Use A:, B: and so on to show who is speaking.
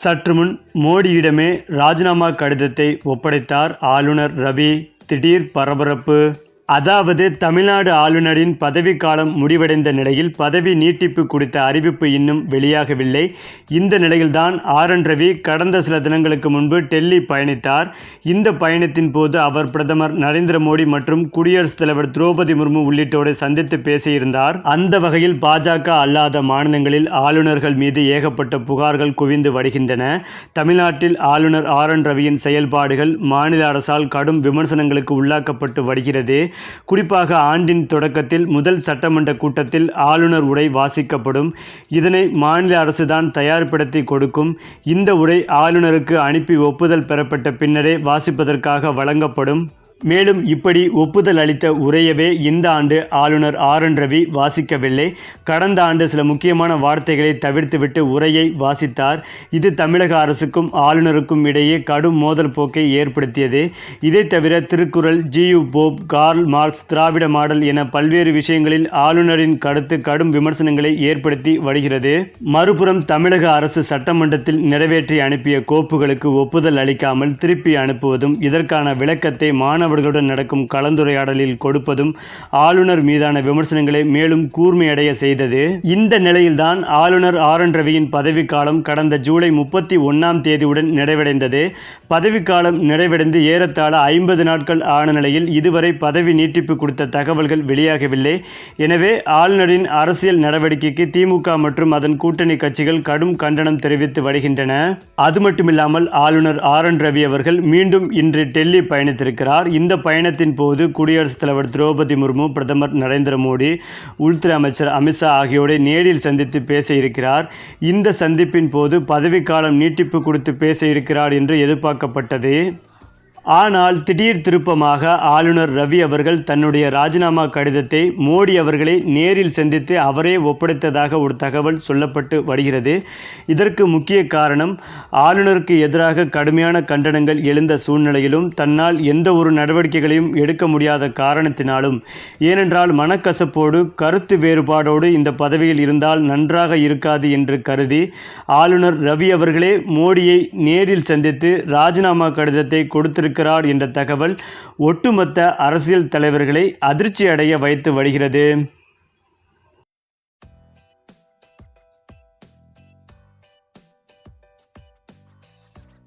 A: சற்று முன் மோடியிடமே ராஜினாமா கடிதத்தை ஒப்படைத்தார் ஆளுநர் ரவி. திடீர் பரபரப்பு. அதாவது தமிழ்நாடு ஆளுநரின் பதவிக்காலம் முடிவடைந்த நிலையில் பதவி நீட்டிப்பு குறித்த அறிவிப்பு இன்னும் வெளியாகவில்லை. இந்த நிலையில்தான் ஆர். என். ரவி கடந்த சில தினங்களுக்கு முன்பு டெல்லி பயணித்தார். இந்த பயணத்தின் போது அவர் பிரதமர் நரேந்திர மோடி மற்றும் குடியரசுத் தலைவர் திரௌபதி முர்மு உள்ளிட்டோரை சந்தித்து பேசியிருந்தார். அந்த வகையில் பாஜக அல்லாத மாநிலங்களில் ஆளுநர்கள் மீது ஏகப்பட்ட புகார்கள் குவிந்து வருகின்றன. தமிழ்நாட்டில் ஆளுநர் ஆர். என். ரவியின் செயல்பாடுகள் மாநில அரசால் கடும் விமர்சனங்களுக்கு உள்ளாக்கப்பட்டு வருகிறது. குறிப்பாக ஆண்டின் தொடக்கத்தில் முதல் சட்டமன்ற கூட்டத்தில் ஆளுநர் உரை வாசிக்கப்படும். இதனை மாநில அரசுதான் தயார்படுத்தி கொடுக்கும். இந்த உரை ஆளுநருக்கு அனுப்பி ஒப்புதல் பெறப்பட்ட பின்னரே வாசிப்பதற்காக வழங்கப்படும். மேலும் இப்படி ஒப்புதல் அளித்த உரையவே இந்த ஆண்டு ஆளுநர் ஆர் என் ரவி வாசிக்கவில்லை. கடந்த ஆண்டு சில முக்கியமான வார்த்தைகளை தவிர்த்துவிட்டு உரையை வாசித்தார். இது தமிழக அரசுக்கும் ஆளுநருக்கும் இடையே கடும் மோதல் போக்கை ஏற்படுத்தியது. இதை தவிர Thirukkural G U Pope Karl Marx Dravida model என பல்வேறு விஷயங்களில் ஆளுநரின் கருத்து கடும் விமர்சனங்களை ஏற்படுத்தி வருகிறது. மறுபுறம் தமிழக அரசு சட்டமன்றத்தில் நிறைவேற்றி அனுப்பிய கோப்புகளுக்கு ஒப்புதல் அளிக்காமல் திருப்பி அனுப்புவதும் இதற்கான விளக்கத்தை மாணவர்களுடன் நடக்கும் கலந்துரையாடலில் கொடுப்பதும் ஆளுநர் மீதான விமர்சனங்களை மேலும் கூர்மையடைய செய்தது. இந்த நிலையில்தான் ஆளுநர் ஆர் என் ரவியின் பதவிக்காலம் கடந்த ஜூலை முப்பத்தி ஒன்றாம் தேதியுடன் நிறைவடைந்தது. பதவிக்காலம் நிறைவடைந்து ஏறத்தாழ ஐம்பது நாட்கள் ஆன நிலையில் இதுவரை பதவி நீட்டிப்பு கொடுத்த தகவல்கள் வெளியாகவில்லை. எனவே ஆளுநரின் அரசியல் நடவடிக்கைக்கு திமுக மற்றும் அதன் கூட்டணி கட்சிகள் கடும் கண்டனம் தெரிவித்து வருகின்றன. அது மட்டுமில்லாமல் ஆளுநர் ஆர் என் ரவி அவர்கள் மீண்டும் இன்று டெல்லி பயணித்திருக்கிறார். இந்த பயணத்தின் போது குடியரசுத் தலைவர் திரௌபதி முர்மு பிரதமர் நரேந்திர மோடி உள்துறை அமைச்சர் அமித்ஷா ஆகியோரை நேரில் சந்தித்து பேச இருக்கிறார். இந்த சந்திப்பின் போது பதவிக்காலம் நீட்டிப்பு கொடுத்து பேச இருக்கிறார் என்று எதிர்பார்க்கப்பட்டது. ஆனால் திடீர் திருப்பமாக ஆளுநர் ரவி அவர்கள் தன்னுடைய ராஜினாமா கடிதத்தை மோடி அவர்களை நேரில் சந்தித்து அவரே ஒப்படைத்ததாக ஒரு தகவல் சொல்லப்பட்டு வருகிறது. இதற்கு முக்கிய காரணம் ஆளுநருக்கு எதிராக கடுமையான கண்டனங்கள் எழுந்த சூழ்நிலையிலும் தன்னால் எந்த ஒரு நடவடிக்கைகளையும் எடுக்க முடியாத காரணத்தினாலும் ஏனென்றால் மனக்கசப்போடு கருத்து வேறுபாடோடு இந்த பதவியில் இருந்தால் நன்றாக இருக்காது என்று கருதி ஆளுநர் ரவி அவர்களே மோடியை நேரில் சந்தித்து ராஜினாமா கடிதத்தை இருக்கிறார் என்ற தகவல் ஒட்டுமொத்த அரசியல் தலைவர்களை அதிர்ச்சி அடைய வைத்து வருகிறது.